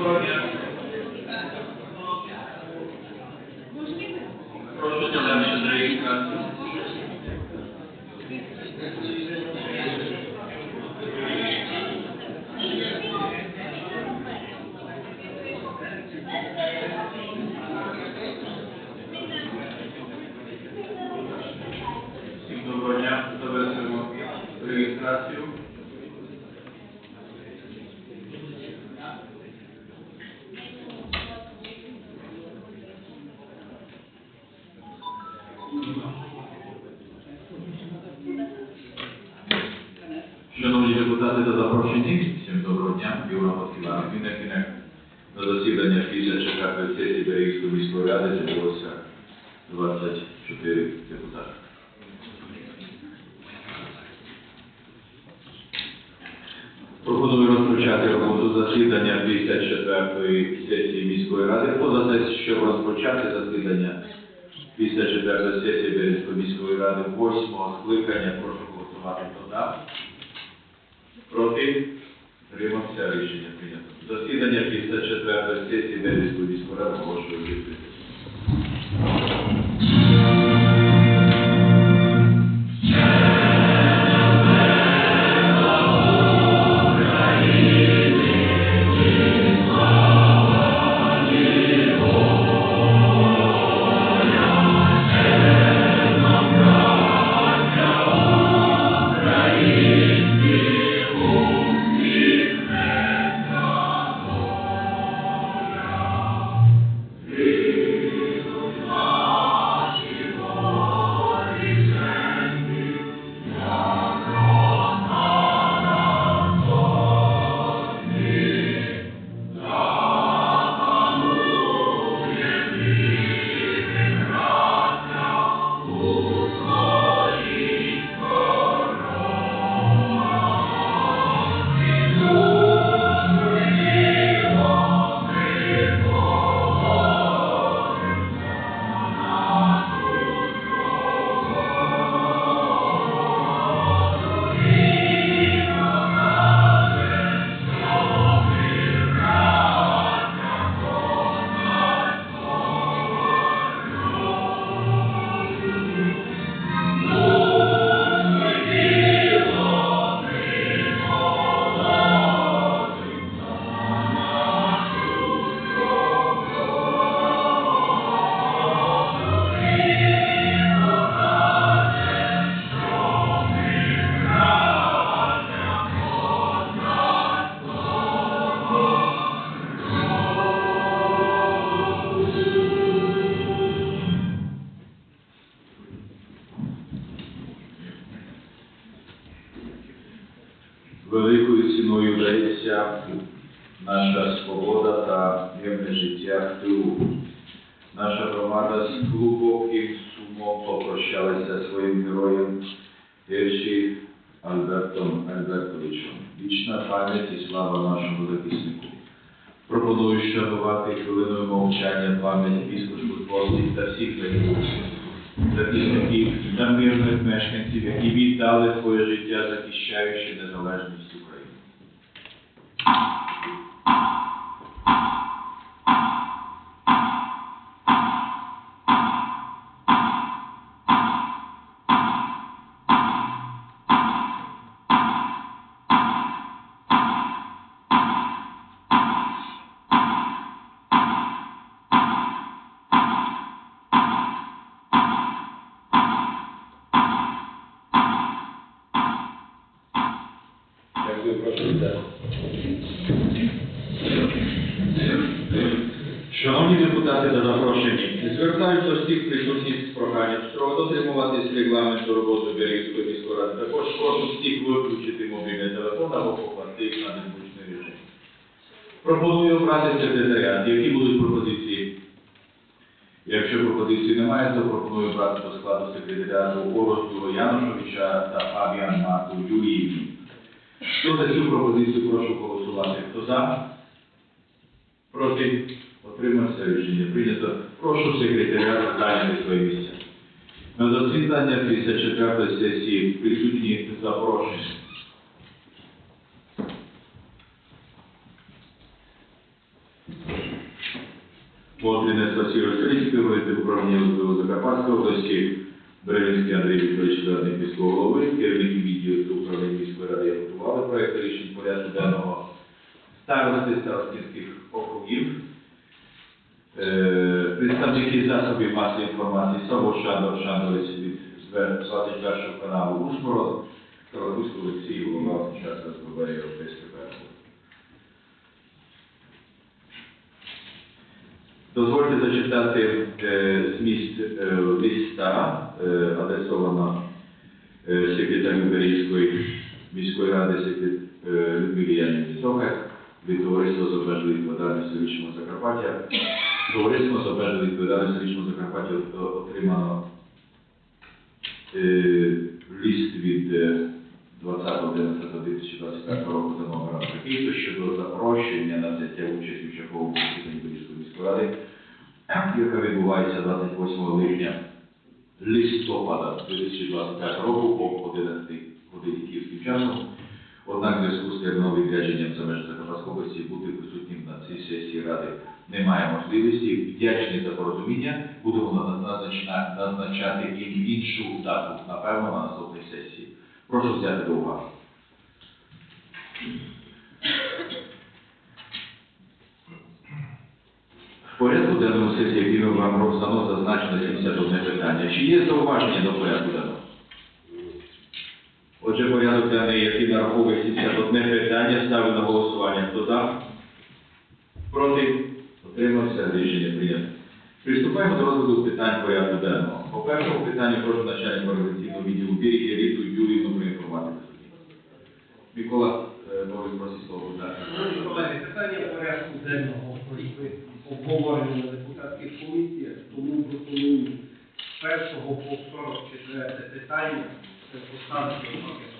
Yeah. 54 сесії Берегівської міської ради зібралося 24 депутати. Пропоную розпочати роботу засідання 54 сесії міської ради. Поза те, щоб розпочати засідання 54 сесії Берегівської міської ради 8 скликання, прошу голосувати за. Проти? Тримався рішення прийнято. Засідання 54 сесії Березької міської ради можуть відкритим. Дається наша свобода та мирне життя в тилу. Наша громада з глибоким сумом попрощалася своїм героєм Герші Альбертом Альбертовичем. Вічна пам'ять і слава нашому захиснику. Пропоную шанувати хвилиною мовчання пам'ять військовослужбовців та всіх захисників та мирних мешканців, які віддали своє життя, захищаючи незалежність України. Дякую, прошу вітати. Шановні депутати та запрошені, звертаюся всіх присутніх з проханням дотримуватись регламенту роботи Берегівської міської. Також прошу всіх виключити мобільний телефон або покласти їх на незручний режим. Пропоную обрати секретаріат. Які будуть пропозиції? Якщо пропозицій немає, то пропоную брати до складу секретаріату Оросту Янушовича та Фабіан Мату Юріївну. Хто за цю пропозицію прошу голосувати? Хто за? Проти? Отримався рішення. Прийнято. Прошу секретаря зайняти свої місця. На засідання 54 сесії присутні запрошені. Мотринець Василь Васильський, голови управління ОСБУ Закарпатської області, Березинський Андрій Вікторович, радник міського голови, керівники відділу управління міської ради готували проєкт рішень порядку денного старости старостинських округів. Представники засобів масової інформації Саво Шандор Шандовець від 21 каналу Ужгород, Карагусько Олексій, голова учасника СББ Європейської першої. Дозвольте зачитати е, зміст е, листа, е, адресовано секретарю Берізької міської ради Людмилі Янівні Цогак від товариства з обмеженою відповідальністю Річного Закарпаття. Товариство з обмеженою відповідальністю Річного Закарпаття отримано е, лист від е, 20.11.2025 року за номером такий, щодо запрошення на взяття участі в черговому засіданні Берізької міської ради, яка відбувається 28 липня листопада 2025 року о 11 годині київським часом. Однак в зв'язку з терміновим відрядженням за межі Закарпатської області бути присутнім на цій сесії ради немає можливості. Вдячні за порозуміння. Будемо назначати їм іншу дату, напевно, на наступній сесії. Прошу взяти до уваги. В порядку денному сесії, який вам роздано, зазначено 71 питання. Чи є зауваження до порядку денного? Отже, порядок денний, який нараховує 71 питання, ставлю на голосування. Хто за? Проти? Утримався? Рішення прийнято. Приступаємо до розгляду питань порядку денного. По першому питанню прошу начальника організаційного відділу Бірі Ріту Юрійну проінформувати присутніх. Микола е, Новий просить слово. Шановні колеги, питання порядку денного обговорення на депутатських комісіях, тому пропоную з першого по 44 питання е, поставити пакетом.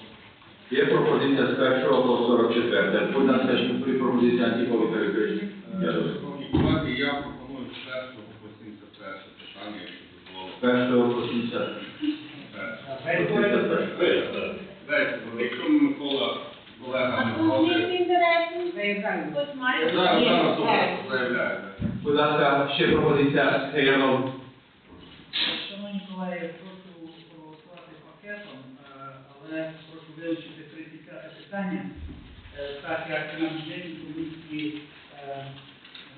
Є пропозиція з 1 по 44. Будь ласка, при пропозиції Антіпові Перекричні. Дякую. Шановні я пропоную з першого по 71 питання, якщо. З першого по 70. Дайте, якщо Микола, колега, не інтересів? Хтось має? Зараз, зараз, Ні. Будь ласка, ще пропозиція Геянов. Шановні колеги, прошу проголосувати пакетом, е, але прошу вивчити 35 питання, е, так як на бюджетній комісії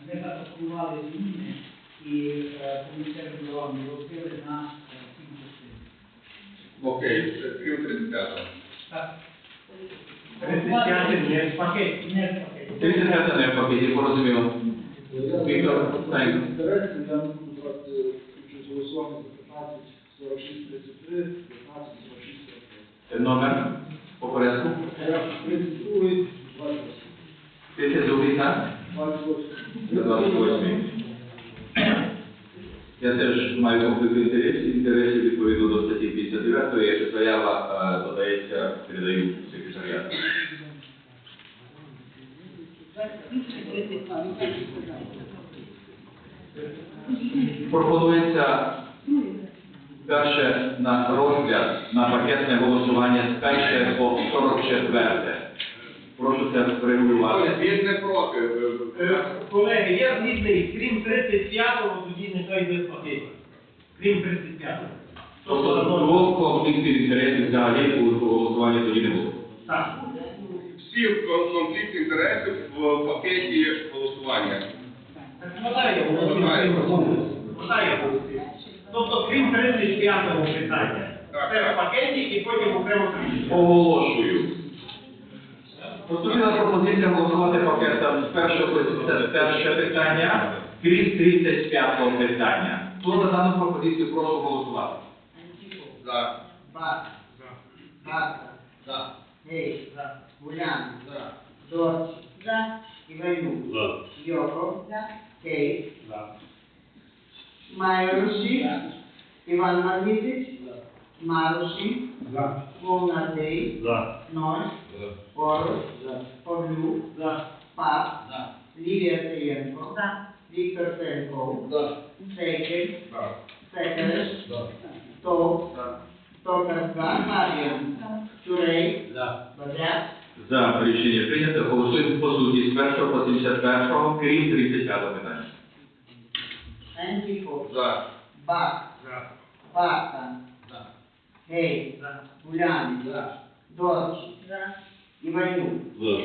не запропонували зміни і е, комісія регулювання розбили на е, сім частин. Окей, це крім 35-го. Так, 35 не в пакеті. не в пакеті. 35 не в пакеті, порозуміло. Віктор Стайко. Інтересно, я буду брати участь у голосуванні за 15, 46, 33, 15, 46, 45. Номер Порядок 32, 28. 32 так? 28. 28. Я теж маю конфлікт інтересів, інтересів відповідно до статті 59, якщо заява е, додається, передаю секретаріату. Пропонується перше на розгляд на пакетне голосування з перше по 44. Прошу це врегулювати. Він не проти. Е, Колеги, я згідний, крім 35-го, тоді нехай йде в. Крім 35-го. Тобто двох конфліктів інтересів взагалі у голосуванні тоді не було. Так. Всі кон- конфлікт інтересів в пакеті голосування. Так Вода я голосую. Вода я голосую. Тобто, крім 35-го питання. Це в пакеті і потім окремо 30. Оголошую. Поступила пропозиція голосувати пакетом з першого 71 питання, крім 35 питання. Хто за дану пропозицію прошу голосувати? За. Бак. Бак. За. Гей. За. Гулян. За. Дорч. За. Іванюк. Йоков. Кей. Майоруші. Іван Мармітич. Маруші. Волнадей. Ноль. Поруч. Павлюк. Пап. Лілія Саєнко. За. Віктор Сенков. Сейкель. За. Секереш. Тов. Токар за. Мар'ян. Чурей. Бадяк. За рішення прийнято. Голосуємо по суті з першого по 71, крім 35 питання. Антипов, За. Бак, За. Варта, За. Гей, За. Гуляний, За. Дорч, За. Іванюк, За.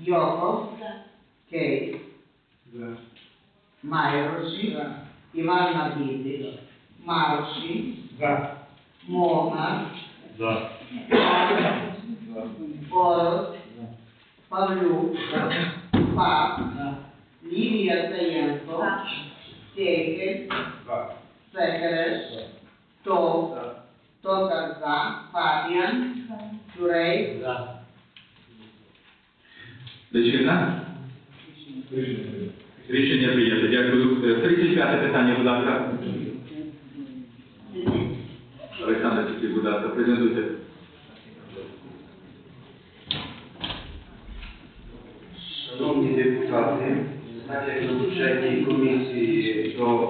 Йоков, За. Кей, За. Майроші, За. Іван Магідич, Марші, За. Мовна, За. Борос, Павлюк, Пак, За. Лілія Таєнко, За. Кейкель, За. Секереш, Тов. Токар за, Фабіан, Чурей, За. Личина? Рішення прийнято. Дякую. Е, 35 питання, будь ласка. Олександр будь ласка, презентуйте. Шановні депутати, так як на бюджетній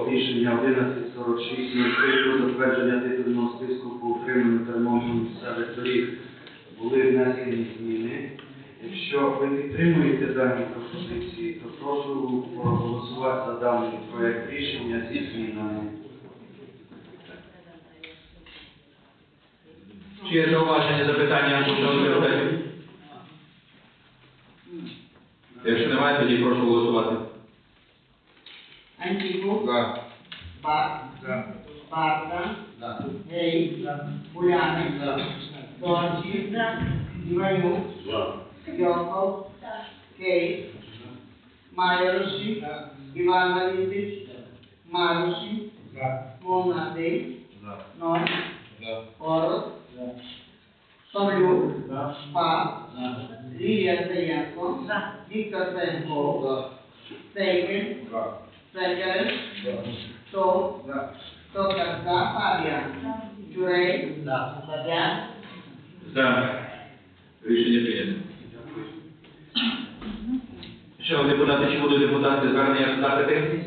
рішення 1146 про затвердження титульного списку по утриманню та ремонту місцевих доріг були внесені зміни. Якщо ви підтримуєте дані пропозиції, то прошу проголосувати за даний проект рішення зі змінами. Чи є зауваження, запитання, шановні? Якщо немає, тоді прошу голосувати. Антипов, За. Бак, За. Варта, За. Гей, За. Гуляний, За. Дорчі, За. Іванюк, Йоков, Кей, Майроші, За. Іван Магідич, Маруші, За. Мовнатий, Ноль, За. Орос, Павлюк, За. Пак, За. Лілія Таєнко, За. Віктор Пенков, Сейкин, За. Секереш, За. Тов, За. Токар за, Фабіан, Чурей, За. Бадян, За. Рішення прийнято. Шановні депутати, чи будуть депутати звернення запити?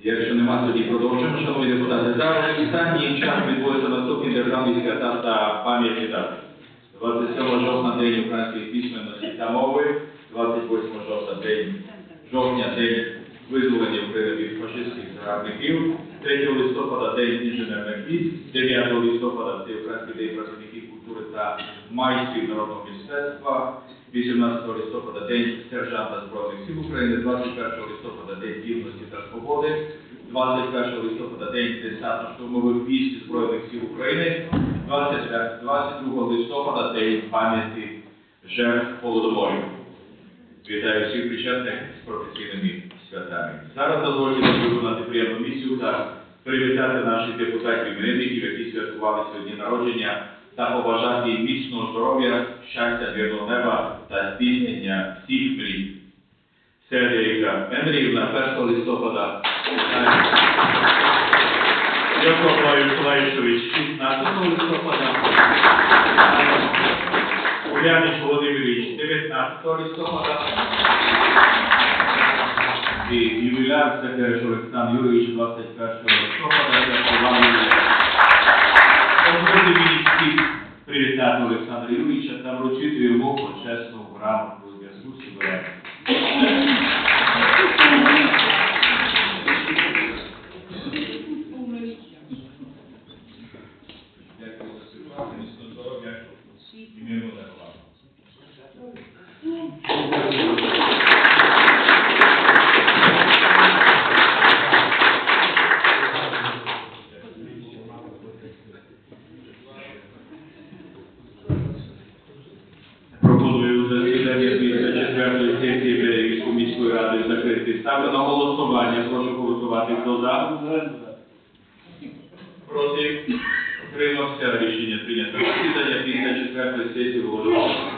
Якщо нема, тоді продовжуємо. Шановні депутати, зараз останній час відбудеться наступні державні свята та пам'ятні дати. 27 жовтня – День української письменності та мови, 28 жовтня – День жовтня – День визволення від фашистських загарбників, 3 листопада – День інженерних військ, 9 листопада – Всеукраїнський день працівників культури та майстрів народного мистецтва, 18 листопада – День сержанта Збройних сил України, 21 листопада – День Рівності та Свободи, 21 листопада – День десантно-штурмових військ Збройних сил України, 25 22 листопада – День пам'яті жертв Голодоморів. Вітаю всіх причетних з професійними святами. Зараз дозвольте виконати приємну місію та привітати наших депутатів іменинників, які святкували сьогодні народження, та побажати їм міцного здоров'я, щастя, мирного неба та здійснення всіх мрій. Серія Ендріївна 1 листопада. Яков Миколаївич 16 листопада. Уляніч Володимирович 19 листопада. І ювіляр Секереш Олександр Юрійович 21 листопада. Дякую всіх привітати Олександра Юрійовича та вручити йому почесну грамоту зв'язку з ювілеєм. Дякую за співпрацю, міцного здоров'я і мирного неба. Пропоную засідання після четвертої сесії Берегівської міської ради закрити. Ставлю на голосування. Прошу голосувати. Хто за? Проти? Утримався. Рішення прийнято. Засідання після четвертої сесії оголошую.